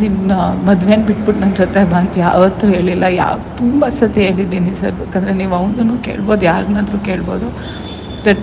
ನಿನ್ನ ಮದುವೆನ ಬಿಟ್ಬಿಟ್ಟು ನನ್ನ ಜೊತೆ ಬಾ ಅಂತ ಯಾವತ್ತೂ ಹೇಳಿಲ್ಲ. ಯಾವ ತುಂಬ ಸತಿ ಹೇಳಿದ್ದೀನಿ ಸರ್. ಬೇಕಂದರೆ ನೀವು ಅವನೂ ಕೇಳ್ಬೋದು, ಯಾರನ್ನಾದ್ರೂ ಕೇಳ್ಬೋದು. ದಟ್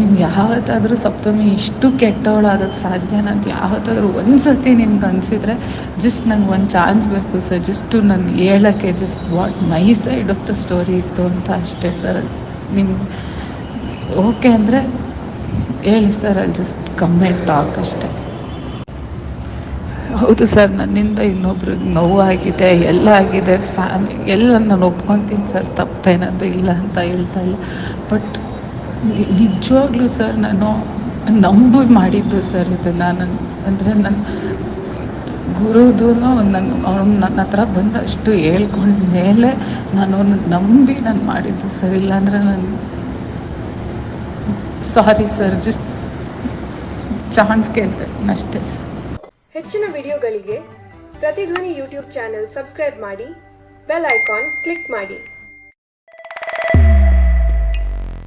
ನಿಮ್ಗೆ ಯಾವತ್ತಾದರೂ ಸಪ್ತಮಿ ಇಷ್ಟು ಕೆಟ್ಟವಳಾಗೋಕ್ಕೆ ಸಾಧ್ಯನ ಅಂತ ಯಾವತ್ತಾದರೂ ಒಂದು ಸತಿ ನಿಮ್ಗೆ ಅನಿಸಿದ್ರೆ ಜಸ್ಟ್ ನಂಗೆ ಒಂದು ಚಾನ್ಸ್ ಬೇಕು ಸರ್ ಜಸ್ಟು ನಾನು ಹೇಳೋಕ್ಕೆ just what my side of the story ಇತ್ತು ಅಂತ ಅಷ್ಟೇ ಸರ್ ನಿಮ್ಗೆ ಓಕೆ ಅಂದರೆ ಹೇಳಿ ಸರ್ ಅಲ್ಲಿ ಜಸ್ಟ್ ಕಮೆಂಟ್ ಟಾಕ್ ಅಷ್ಟೇ. ಹೌದು ಸರ್ ನನ್ನಿಂದ ಇನ್ನೊಬ್ರಿಗೆ ನೋವಾಗಿದೆ, ಎಲ್ಲ ಆಗಿದೆ, ಫ್ಯಾಮಿ, ಎಲ್ಲ ನಾನು ಒಪ್ಕೊತೀನಿ ಸರ್ ತಪ್ಪೇನದು ಇಲ್ಲ ಅಂತ ಹೇಳ್ತಾ ಇಲ್ಲ. ಬಟ್ ನಿಜವಾಗ್ಲೂ ಸರ್, ನಾನು ನಂಬಿ ಮಾಡಿದ್ದು ಸರ್ ಇದು. ನಾನು ಅಂದರೆ ನನ್ನ ಗುರುದು ನನ್ನ, ಅವ್ನು ನನ್ನ ಹತ್ರ ಬಂದು ಅಷ್ಟು ಹೇಳ್ಕೊಂಡ ಮೇಲೆ ನಾನು ಅವ್ನ ನಂಬಿ ನಾನು ಮಾಡಿದ್ದು ಸರ್. ಇಲ್ಲಾಂದರೆ ನಾನು ಸಾರಿ ಸರ್ ಜಸ್ಟ್ ಚಾನ್ಸ್ ಕೇಳ್ತೇನೆ ಅಷ್ಟೇ ಸರ್ ಹೆಚ್ಚಿನ ವಿಡಿಯೋಗಳಿಗೆ ಪ್ರತಿಧ್ವನಿ ಯೂಟ್ಯೂಬ್ ಚಾನೆಲ್ ಸಬ್ಸ್ಕ್ರೈಬ್ ಮಾಡಿ, ಬೆಲ್ ಐಕಾನ್ ಕ್ಲಿಕ್ ಮಾಡಿ.